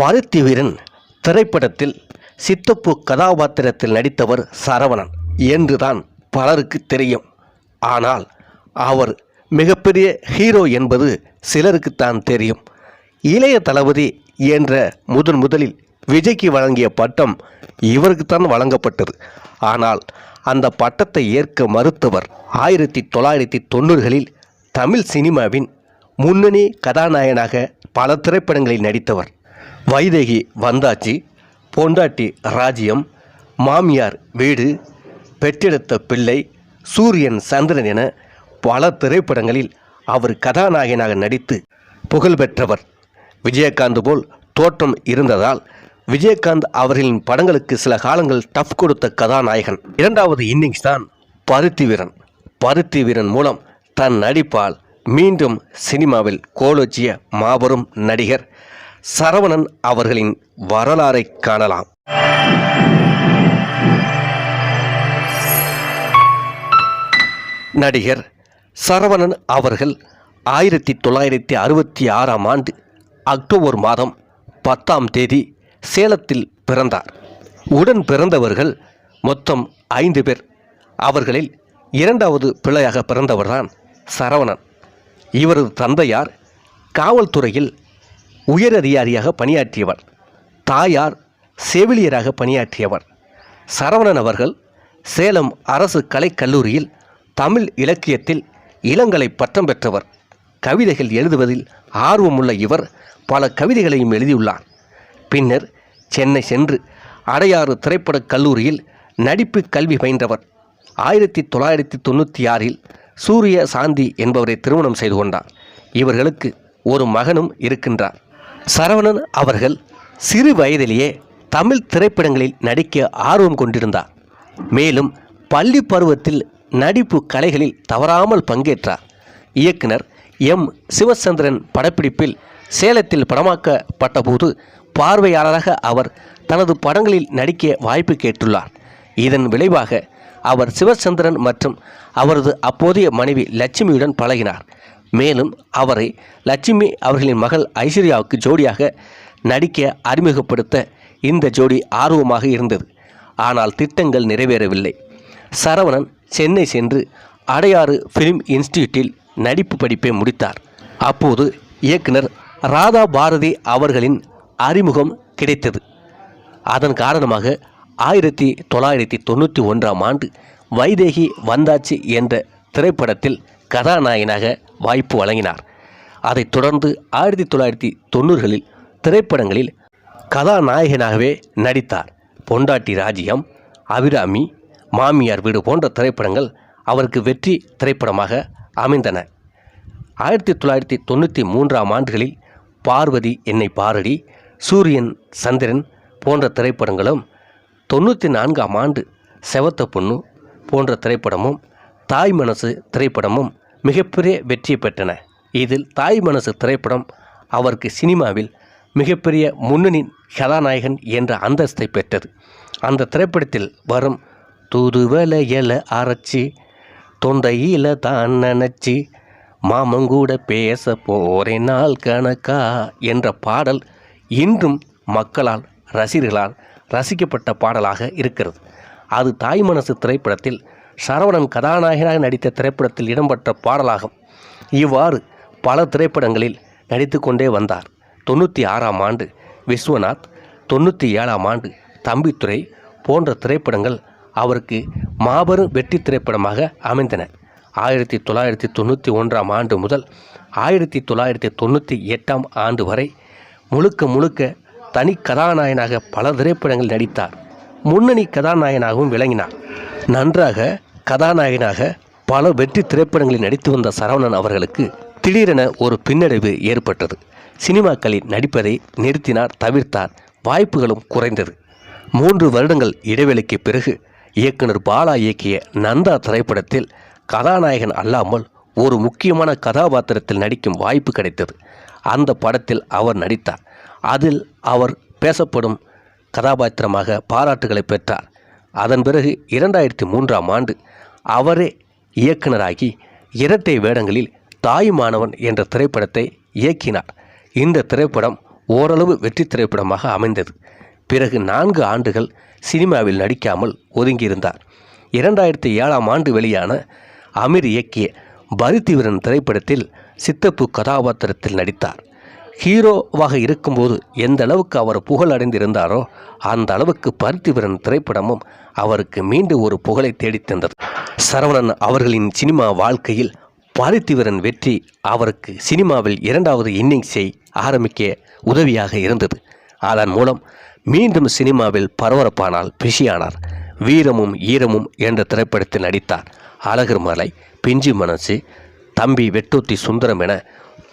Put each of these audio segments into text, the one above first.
பருத்தி வீரன் திரைப்படத்தில் சித்தப்பு கதாபாத்திரத்தில் நடித்தவர் சரவணன். என்றுதான் பலருக்கு தெரியும். ஆனால் அவர் மிகப்பெரிய ஹீரோ என்பது சிலருக்குத்தான் தெரியும். இளைய தளபதி என்ற முதன் முதலில் விஜய்க்கு வழங்கிய பட்டம் இவருக்குத்தான் வழங்கப்பட்டது. ஆனால் அந்த பட்டத்தை ஏற்க மறுத்தவர் ஆயிரத்தி தொள்ளாயிரத்தி தொண்ணூறுகளில் தமிழ் சினிமாவின் முன்னணி கதாநாயகனாக பல திரைப்படங்களில் நடித்தவர். வைதேகி வந்தாச்சி பொண்டாட்டி ராஜ்யம் மாமியார் வீடு பெற்றெடுத்த பிள்ளை சூரியன் சந்திரன் என பல திரைப்படங்களில் அவர் கதாநாயகனாக நடித்து புகழ் பெற்றவர். விஜயகாந்த் போல் தோற்றம் இருந்ததால் விஜயகாந்த் அவர்களின் படங்களுக்கு சில காலங்கள் டஃப் கொடுத்த கதாநாயகன். இரண்டாவது இன்னிங்ஸ் தான் பருத்தி வீரன். பருத்தி வீரன் மூலம் தன் நடிப்பால் மீண்டும் சினிமாவில் கோலோச்சிய மாபெரும் நடிகர் சரவணன் அவர்களின் வரலாறை காணலாம். நடிகர் சரவணன் அவர்கள் ஆயிரத்தி தொள்ளாயிரத்தி அறுபத்தி ஆறாம் ஆண்டு அக்டோபர் மாதம் பத்தாம் தேதி சேலத்தில் பிறந்தார். உடன் பிறந்தவர்கள் மொத்தம் ஐந்து பேர். அவர்களில் இரண்டாவது பிள்ளையாக பிறந்தவர்தான் சரவணன். இவரது தந்தையார் காவல்துறையில் உயர் அதிகாரியாக பணியாற்றியவர். தாயார் செவிலியராக பணியாற்றியவர். சரவணன் அவர்கள் சேலம் அரசு கலைக்கல்லூரியில் தமிழ் இலக்கியத்தில் இளங்கலை பட்டம் பெற்றவர். கவிதைகள் எழுதுவதில் ஆர்வமுள்ள இவர் பல கவிதைகளையும் எழுதியுள்ளார். பின்னர் சென்னை சென்று அடையாறு திரைப்படக் கல்லூரியில் நடிப்பு கல்வி பயின்றவர். ஆயிரத்தி தொள்ளாயிரத்தி தொண்ணூற்றி ஆறில் சூரிய சாந்தி என்பவரை திருமணம் செய்து கொண்டார். இவர்களுக்கு ஒரு மகனும் இருக்கின்றார். சரவணன் அவர்கள் சிறு வயதிலேயே தமிழ் திரைப்படங்களில் நடிக்க ஆர்வம் கொண்டிருந்தார். மேலும் பள்ளி பருவத்தில் நடிப்பு கலைகளில் தவறாமல் பங்கேற்றார். இயக்குனர் எம். சிவச்சந்திரன் படப்பிடிப்பில் சேலத்தில் படமாக்கப்பட்டபோது பார்வையாளராக அவர் தனது படங்களில் நடிக்க வாய்ப்பு கேட்டுள்ளார். இதன் விளைவாக அவர் சிவச்சந்திரன் மற்றும் அவரது அப்போதைய மனைவி லட்சுமியுடன் பழகினார். மேலும் அவரை லட்சுமி அவர்களின் மகள் ஐஸ்வர்யாவுக்கு ஜோடியாக நடிக்க அறிமுகப்படுத்த இந்த ஜோடி ஆர்வமாக இருந்தது. ஆனால் திட்டங்கள் நிறைவேறவில்லை. சரவணன் சென்னை சென்று அடையாறு ஃபிலிம் இன்ஸ்டியூட்டில் நடிப்பு படிப்பை முடித்தார். அப்போது இயக்குனர் ராதா பாரதி அவர்களின் அறிமுகம் கிடைத்தது. அதன் காரணமாக ஆயிரத்தி தொள்ளாயிரத்தி தொண்ணூற்றி ஒன்றாம் ஆண்டு வைதேகி வந்தாச்சு என்ற திரைப்படத்தில் கதாநாயகனாக வாய்ப்பு வழங்கினார். அதைத் தொடர்ந்து ஆயிரத்தி தொள்ளாயிரத்தி தொண்ணூறுகளில் திரைப்படங்களில் கதாநாயகனாகவே நடித்தார். பொண்டாட்டி ராஜ்யம் அபிராமி மாமியார் வீடு போன்ற திரைப்படங்கள் அவருக்கு வெற்றி திரைப்படமாக அமைந்தன. ஆயிரத்தி தொள்ளாயிரத்தி தொண்ணூற்றி மூன்றாம் ஆண்டுகளில் பார்வதி என்னை பாரடி சூரியன் சந்திரன் போன்ற திரைப்படங்களும் தொண்ணூற்றி நான்காம் ஆண்டு செவத்த பொண்ணு போன்ற திரைப்படமும் தாய் மனசு திரைப்படமும் மிகப்பெரிய வெற்றி பெற்றன. இதில் தாய் மனசு திரைப்படம் அவருக்கு சினிமாவில் மிகப்பெரிய முன்னணி கதாநாயகன் என்ற அந்தஸ்தை பெற்றது. அந்த திரைப்படத்தில் வரும் தூதுவல இல அரைச்சி தொண்டையில் தான் நினச்சி மாமங்கூட பேச போறே நாள் கணக்கா என்ற பாடல் இன்றும் மக்களால் ரசிகர்களால் ரசிக்கப்பட்ட பாடலாக இருக்கிறது. அது தாய் மனசு திரைப்படத்தில் சரவணன் கதாநாயகனாக நடித்த திரைப்படத்தில் இடம்பெற்ற பாடலாகும். இவ்வாறு பல திரைப்படங்களில் நடித்து கொண்டே வந்தார். தொண்ணூற்றி ஆறாம் ஆண்டு விஸ்வநாத் தொண்ணூற்றி ஏழாம் ஆண்டு தம்பித்துறை போன்ற திரைப்படங்கள் அவருக்கு மாபெரும் வெற்றி திரைப்படமாக அமைந்தன. ஆயிரத்தி தொள்ளாயிரத்தி தொண்ணூற்றி ஒன்றாம் ஆண்டு முதல் ஆயிரத்தி தொள்ளாயிரத்தி தொண்ணூற்றி எட்டாம் ஆண்டு வரை முழுக்க முழுக்க தனி கதாநாயகனாக பல திரைப்படங்கள் நடித்தார். முன்னணி கதாநாயகனாகவும் விளங்கினார். நன்றாக கதாநாயகனாக பல வெற்றி திரைப்படங்களில் நடித்து வந்த சரவணன் அவர்களுக்கு திடீரென ஒரு பின்னடைவு ஏற்பட்டது. சினிமாக்களில் நடிப்பதை நிறுத்தினார் தவிர்த்தார். வாய்ப்புகளும் குறைந்தது. மூன்று வருடங்கள் இடைவெளிக்கு பிறகு இயக்குனர் பாலா இயக்கிய நந்தா திரைப்படத்தில் கதாநாயகன் அல்லாமல் ஒரு முக்கியமான கதாபாத்திரத்தில் நடிக்கும் வாய்ப்பு கிடைத்தது. அந்த படத்தில் அவர் நடித்தார். அதில் அவர் பேசப்படும் கதாபாத்திரமாக பாராட்டுகளை பெற்றார். அதன் பிறகு இரண்டாயிரத்தி மூன்றாம் ஆண்டு அவரே இயக்குனராகி இரட்டை வேடங்களில் தாயுமானவன் என்ற திரைப்படத்தை இயக்கினார். இந்த திரைப்படம் ஓரளவு வெற்றி திரைப்படமாக அமைந்தது. பிறகு நான்கு ஆண்டுகள் சினிமாவில் நடிக்காமல் ஒதுங்கியிருந்தார். இரண்டாயிரத்தி ஏழாம் ஆண்டு வெளியான அமீர் இயக்கிய பருத்திவீரன் திரைப்படத்தில் சித்தப்பு கதாபாத்திரத்தில் நடித்தார். ஹீரோவாக இருக்கும்போது எந்த அளவுக்கு அவர் புகழ் அடைந்திருந்தாரோ அந்த அளவுக்கு பருத்திவரன் திரைப்படமும் அவருக்கு மீண்டும் ஒரு புகழை தேடித்தந்தது சரவணன் அவர்களின் சினிமா வாழ்க்கையில் பருத்திவரன் வெற்றி அவருக்கு சினிமாவில் இரண்டாவது இன்னிங்ஸை ஆரம்பிக்க உதவியாக இருந்தது. அதன் மூலம் மீண்டும் சினிமாவில் பரபரப்பானால் பிஷியானார் வீரமும் ஈரமும் என்ற திரைப்படத்தில் நடித்தார். அழகர் மலை பிஞ்சு மனசு தம்பி வெட்டூத்தி சுந்தரம் என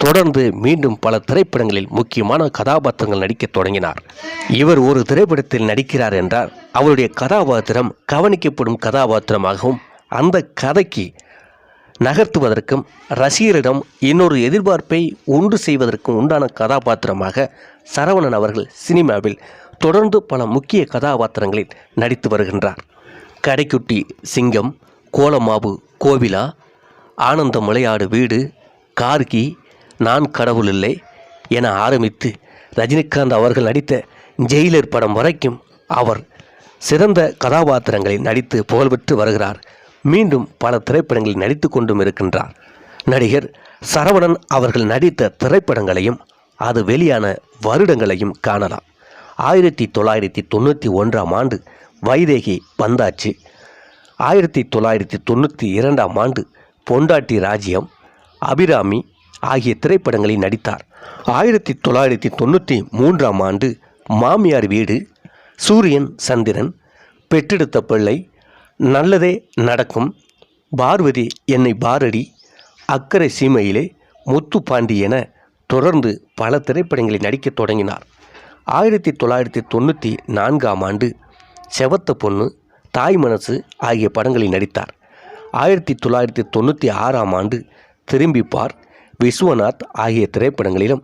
தொடர்ந்து மீண்டும் பல திரைப்படங்களில் முக்கியமான கதாபாத்திரங்கள் நடிக்கத் தொடங்கினார். இவர் ஒரு திரைப்படத்தில் நடிக்கிறார் என்றால் அவருடைய கதாபாத்திரம் கவனிக்கப்படும் கதாபாத்திரமாகவும் அந்த கதைக்கு நகர்த்துவதற்கும் ரசிகரிடம் இன்னொரு எதிர்பார்ப்பை உண்டு செய்வதற்கும் உண்டான கதாபாத்திரமாக சரவணன் அவர்கள் சினிமாவில் தொடர்ந்து பல முக்கிய கதாபாத்திரங்களில் நடித்து வருகின்றார். கடைக்குட்டி சிங்கம் கோலமாவு கோவிலா ஆனந்த விளையாடு வீடு கார்கி நான் கடவுள் இல்லை என ஆரம்பித்து ரஜினிகாந்த் அவர்கள் நடித்த ஜெயிலர் படம் வரைக்கும் அவர் சிறந்த கதாபாத்திரங்களில் நடித்து புகழ்பெற்று வருகிறார். மீண்டும் பல திரைப்படங்களில் நடித்து கொண்டும் இருக்கின்றார். நடிகர் சரவணன் அவர்கள் நடித்த திரைப்படங்களையும் அது வெளியான வருடங்களையும் காணலாம். ஆயிரத்தி தொள்ளாயிரத்தி தொண்ணூற்றி ஒன்றாம் ஆண்டு வைதேகி வந்தாச்சு. ஆயிரத்தி தொள்ளாயிரத்தி தொண்ணூற்றி இரண்டாம் ஆண்டு பொண்டாட்டி ராஜ்யம் அபிராமி ஆகிய திரைப்படங்களில் நடித்தார். ஆயிரத்தி தொள்ளாயிரத்தி தொண்ணூற்றி மூன்றாம் ஆண்டு மாமியார் வீடு சூரியன் சந்திரன் பெற்றெடுத்த பிள்ளை நல்லதே நடக்கும் பார்வதி என்னை பாரடி அக்கறை சீமையிலே முத்து பாண்டி என தொடர்ந்து பல திரைப்படங்களில் நடிக்கத் தொடங்கினார். ஆயிரத்தி தொள்ளாயிரத்தி தொண்ணூற்றி நான்காம் ஆண்டு செவத்த பொண்ணு தாய் மனசு ஆகிய படங்களில் நடித்தார். ஆயிரத்தி தொள்ளாயிரத்தி தொண்ணூற்றி ஆறாம் ஆண்டு திரும்பிப்பார் விஸ்வநாத் ஆகிய திரைப்படங்களிலும்.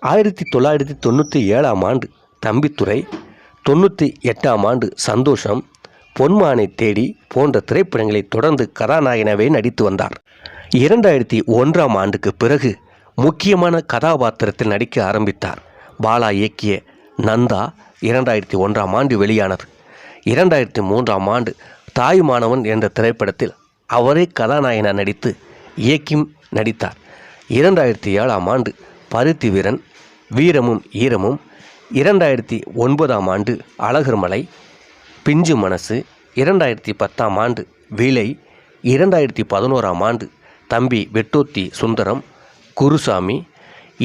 ஆயிரத்தி தொள்ளாயிரத்தி தொண்ணூற்றி ஏழாம் ஆண்டு தம்பித்துறை தொண்ணூற்றி எட்டாம் ஆண்டு சந்தோஷம் பொன்மானை தேடி போன்ற திரைப்படங்களை தொடர்ந்து கதாநாயகனாகவே நடித்து வந்தார். இரண்டாயிரத்தி ஒன்றாம் ஆண்டுக்கு பிறகு முக்கியமான கதாபாத்திரத்தில் நடிக்க ஆரம்பித்தார். பாலா இயக்கிய நந்தா இரண்டாயிரத்தி ஒன்றாம் ஆண்டு வெளியானது. இரண்டாயிரத்தி மூன்றாம் ஆண்டு தாய்மானவன் என்ற திரைப்படத்தில் அவரே கதாநாயகனாக நடித்து இயக்கியும் நடித்தார். இரண்டாயிரத்தி ஏழாம் ஆண்டு பருத்தி வீரன் வீரமும் ஈரமும் இரண்டாயிரத்தி ஒன்பதாம் ஆண்டு அழகர்மலை பிஞ்சு மனசு இரண்டாயிரத்தி பத்தாம் ஆண்டு விலை இரண்டாயிரத்தி பதினோராம் ஆண்டு தம்பி வெட்டோத்தி சுந்தரம் குருசாமி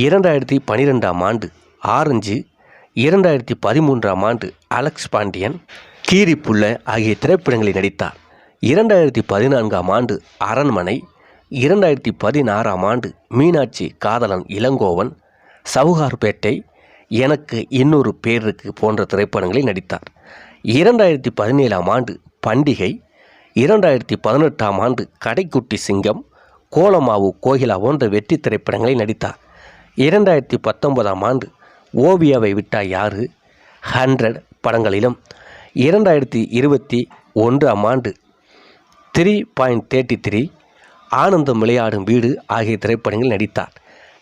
இரண்டாயிரத்தி பனிரெண்டாம் ஆண்டு ஆரஞ்சு இரண்டாயிரத்தி பதிமூன்றாம் ஆண்டு அலெக்ஸ் பாண்டியன் கீரிப்புள்ள ஆகிய திரைப்படங்களில் நடித்தார். இரண்டாயிரத்தி பதினான்காம் ஆண்டு அரண்மனை இரண்டாயிரத்தி பதினாறாம் ஆண்டு மீனாட்சி காதலன் இளங்கோவன் சவுகார்பேட்டை எனக்கு இன்னொரு பேர் இருக்கு போன்ற திரைப்படங்களில் நடித்தார். இரண்டாயிரத்தி பதினேழாம் ஆண்டு பண்டிகை இரண்டாயிரத்தி பதினெட்டாம் ஆண்டு கடைக்குட்டி சிங்கம் கோலமாவு கோகிலா போன்ற வெற்றி திரைப்படங்களில் நடித்தார். இரண்டாயிரத்தி பத்தொன்பதாம் ஆண்டு ஓவியாவை விட்டா யாரு? ஹண்ட்ரட் படங்களிலும். இரண்டாயிரத்தி இருபத்தி ஒன்றாம் ஆண்டு த்ரீ பாயிண்ட் தேர்ட்டி த்ரீ ஆனந்தம் விளையாடும் வீடு ஆகிய திரைப்படங்களில் நடித்தார்.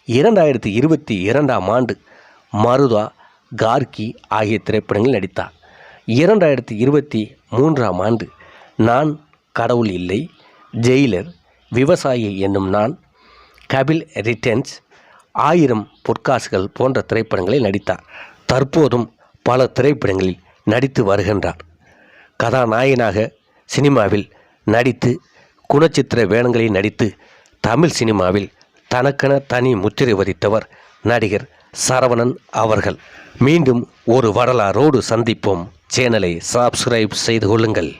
இரண்டாயிரத்தி இருபத்தி இரண்டாம் ஆண்டு மருதா கார்கி ஆகிய திரைப்படங்களில் நடித்தார். இரண்டாயிரத்தி இருபத்தி மூன்றாம் ஆண்டு நான் கடவுள் இல்லை ஜெயிலர் விவசாயி என்னும் நான் கபில் ரிட்டன்ஸ் ஆயிரம் பொற்காசுகள் போன்ற திரைப்படங்களில் நடித்தார். தற்போதும் பல திரைப்படங்களில் நடித்து வருகின்றார். கதாநாயகனாக சினிமாவில் நடித்து குணச்சித்திர வேடங்களில் நடித்து தமிழ் சினிமாவில் தனக்கென தனி முத்திரை வதித்தவர் நடிகர் சரவணன் அவர்கள். மீண்டும் ஒரு வரலாறோடு சந்திப்போம். சேனலை சப்ஸ்கிரைப் செய்து கொள்ளுங்கள்.